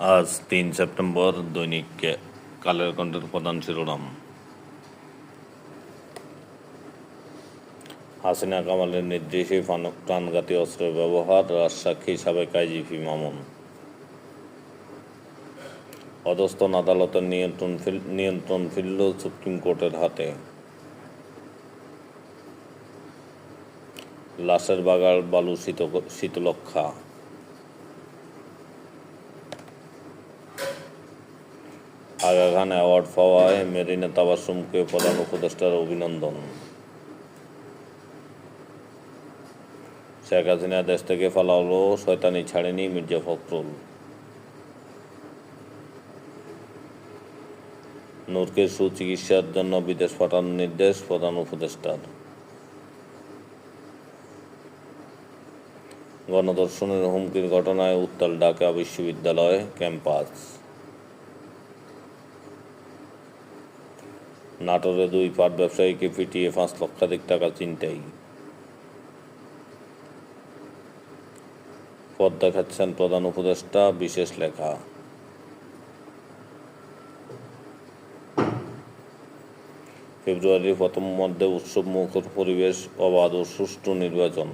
আজ তিন সেপ্টেম্বর দৈনিক কালের কণ্ঠের প্রধান শিরোনাম। হাসিনা কামালের নির্দেশে প্রাণঘাতী অস্ত্রের ব্যবহার, রাজসাক্ষী সাবেক আইজিপি মামুন। অধস্তন আদালতের নিয়ন্ত্রণ নিয়ন্ত্রণ ফিরল সুপ্রিম কোর্টের হাতে। লাশের বাগার বালু শীত শীতলক্ষা আগা খান অ্যাওয়ার্ড পাওয়ায় মেরিনা তাবাসুমকে প্রধান উপদেষ্টার অভিনন্দন। শেখ হাসিনা দেশ থেকে ফালালো, শয়তানি ছাড়েনি মির্জা ফখরুল। নূরকে সুচিকিৎসার জন্য বিদেশ পাঠানোর নির্দেশ প্রধান উপদেষ্টার। গণধর্ষণের হুমকির ঘটনায় উত্তাল ঢাকা বিশ্ববিদ্যালয় ক্যাম্পাস। নাটোরে দুই পাট ব্যবসায়ীকে পিটিয়ে পাঁচ লক্ষাধিক টাকা চিন্তাই। পদ দেখাচ্ছেন প্রধান উপদেষ্টা, বিশেষ লেখা। ফেব্রুয়ারির প্রথম মধ্যে উৎসব মুখর পরিবেশ, অবাধ ও সুষ্ঠু নির্বাচন।